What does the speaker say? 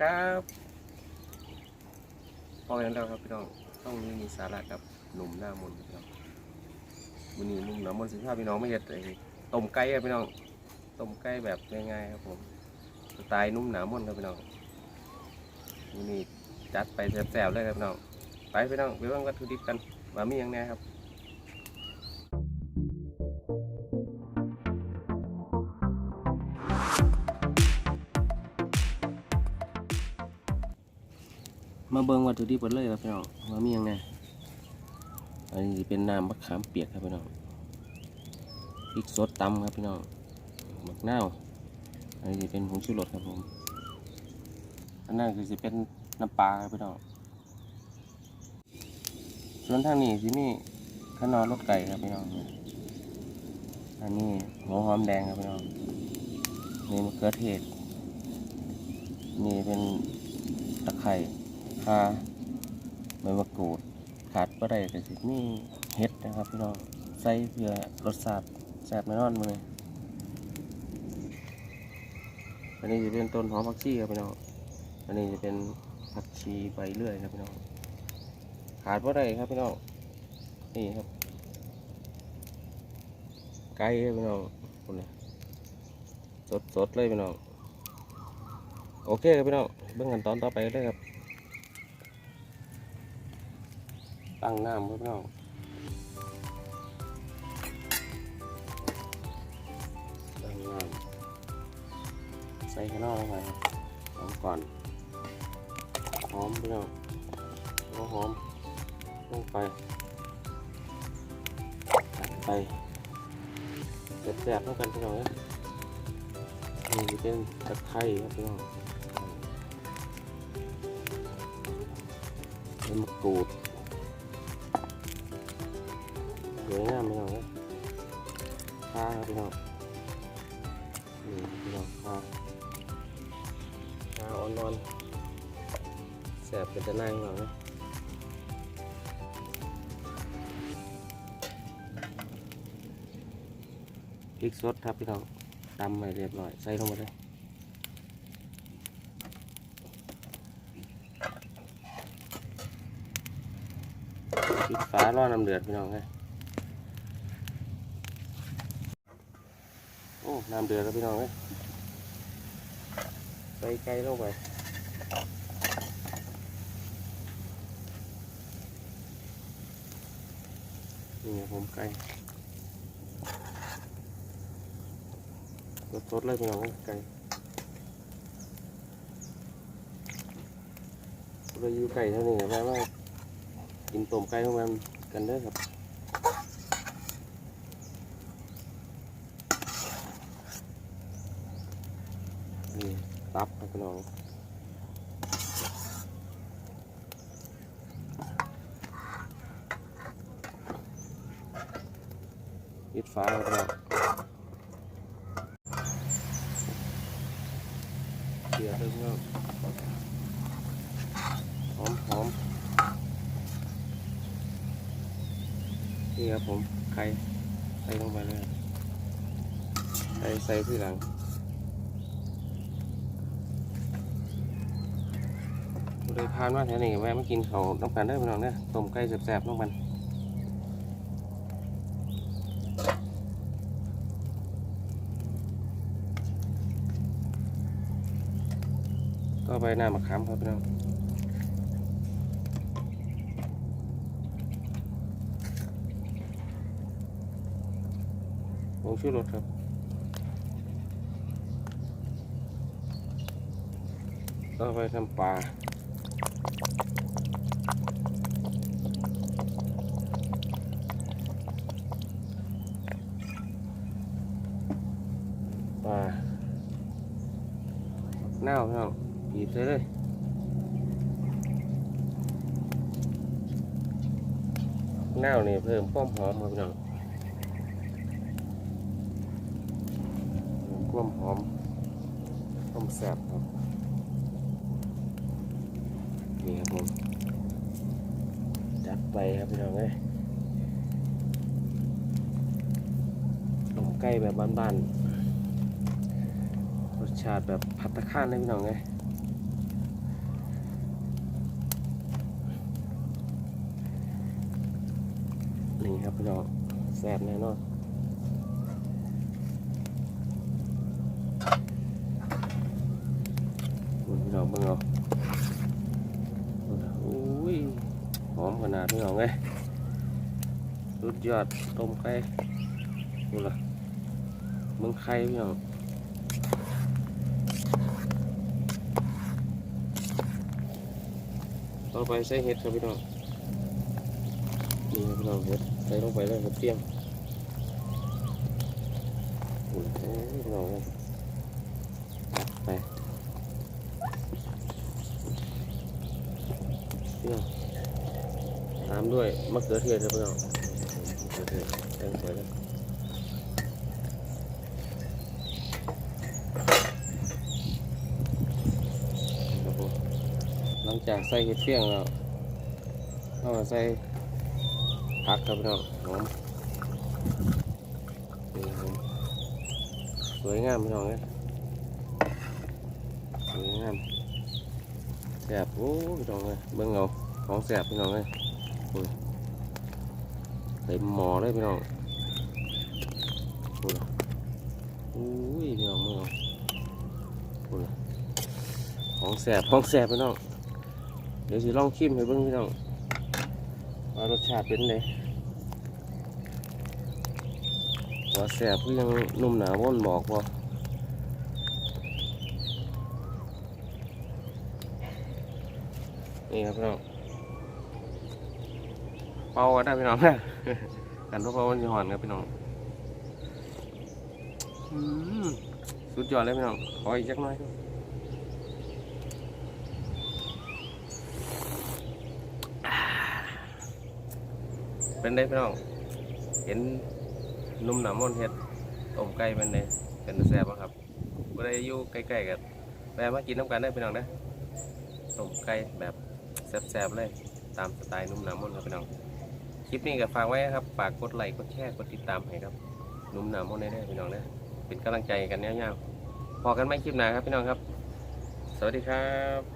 ครับพอกันแล้วครับพี่น้องต้องมีสาระกับหนุ่มหน้ามนต์พี่น้องวันนี้หนุ่มหน้ามนต์สิพาพี่น้องไม่เห็ดไอ้ต้มไก่ครับพี่น้องต้มไก่แบบง่ายๆครับผมสไตล์นุ่มหน้ามนครับพี่น้องวันนี้จัดไปแซ่บๆเลยครับพี่น้องไปพี่น้องไปเบิ่งวัตถุดิบกันว่ามีอย่างแน่ครับ มาเบิ่งวัตถุดิบกันเลยครับพี่น้องว่ามีหยังไงอันนี้เป็นน้ำมะขามเปียกครับพี่น้องพริกสดตำครับพี่น้องหมักนาอันนี้เป็นผงชูรสครับผมอันนั้นคือสิเป็นน้ำปลาครับพี่น้องส่วนทางนี้สิมีขนอรสไก่ครับพี่น้องอันนี้หัวหอมแดงครับพี่น้องนี่มะเขือเทศนี่เป็นตะไคร้ คาใบมะกรูดขาดบ่ได้ก็สิมีเห็ดนะครับพี่น้องใส่เพื่อรสชาติแซ่บแน่นอนมาเลยอันนี้จะเป็นต้นหอมผักชีครับพี่น้องอันนี้จะเป็นผักชีใบเลื่อยครับพี่น้องขาดบ่ได้ครับพี่น้องนี่ครับไก่ครับพี่น้องคนนี้สดสดๆเลยพี่น้องโอเคครับพี่น้องเบื้องกันตอนต่อไปเลยครับ ตั้งน้ำครับพี่น้องตั้งน้ำใส่ข้างนอกลงไปหอมก่อน หอมพี่น้องเอาหอมลงไปตัดไปแสบๆเท่ากันพี่น้องนะนี่จะเป็นตะไคร้ครับพี่น้องเป็นมะกรูด สวยงามพี่น้องเลยข้าครับพี่น้องนี่พี่น้องข้าข้าอ่อนๆแสบเป็นตะนายพี่น้องนะพริกสดครับพี่น้องตำไปเรียบร้อย ใส่ลงมาเลยปิดฝาล่อน้ำเดือดพี่น้องเลย โอ้ น้ำเดือดแล้วพี่น้องเอ้ยใส่ไก่ลงไปนี่ผมไก่สดๆเลยพี่น้องไก่เราอยู่ไก่เท่านี้แปลว่ากินต้มไก่ของมันกันเด้ครับ นี่ตับครับ พี่น้องปิดฟ้าครับพี่น้องเดือดเพี่น้องหอมหอมนี่ครับผมไข่ใส่ลงไปเลยใส่ใส่ที่หลัง เลยพานมาแถวนี้แวะมากินเขาต้องการได้อพี่น้องเนี่ยต้มไก่แซ่บๆต้องมันก็ไปหน้ามะขามครับพี่น้องผงชูรสครับก็ไปทำปลา ปลาเน่าพี่น้องบีบใส่เลยเน่านี่เพิ่มความหอมครับพี่น้องเพิ่มความหอมความแซ่บครับ นี่ครับผมจัดไปครับพี่น้องเลยลงใกล้แบบบ้านๆรสชาติแบบพัตตาข้านเลยพี่น้องเลยนี่ครับพี่น้องแซ่บแน่นอน หอมขนาดพี่น้องเลยสุดยอดต้มไข่ดูละเมืองไข่พี่น้องต่อไปใส่เห็ดครับพี่น้องนี่ครับพี่น้องเห็ดใส่ลงไปแล้วเห็ดเตรียมโอ้ยโอ้ยพี่น้องเลยตัดไปพี่น้อง ตามด้วยมะเขือเทศครับพี่น้องมะเขือเทศแตงใส่เลยหลังจากใส่เห็ดเฟี้ยงแล้วเราก็ใส่ผักครับพี่น้องหอมนี่ครับผมสวยงามพี่น้องเลยสวยงามแสบโอ้พี่น้องเลยเบิ่งเอาของแสบพี่น้องเลย เต็มหมอเลยพี่น้องโอ้ยอุ้ยพี่น้องเบิ่งเอาโอ้ยของแสบของแสบพี่น้อง เดี๋ยวสิลองชิมให้เบิ่งพี่น้องว่ารสชาติเป็นไงว่าแสบคือยังนุ่มหนาว่นบอกพอนี่ครับพี่น้อง เป่ากันได้พี่น้องกันเพราะเป่ามันจะหอนครับพี่น้องสุดยอดเลยพี่น้องขออีกจักหน่อยเป็นได้พี่น้อง เห็นนุ่มหนามมนเฮ็ดต้มไก่เป็นไงเป็นแซ่บครับบ่ได้อยู่ใกล้ๆกันแวะมากินน้ำกันได้พี่น้องนะต้มไก่แบบแซ่บๆเลย ตามสไตล์นุ่มหนามมนครับพี่น้อง คลิปนี้ก็ฝากไว้ครับฝากกดไลค์กดแชร์กดติดตามให้ครับนุ่มหนามมนได้พี่น้องนะเป็นกำลังใจกันยาวๆพอกันไม่คลิปหน้าครับพี่น้องครับ สวัสดีครับ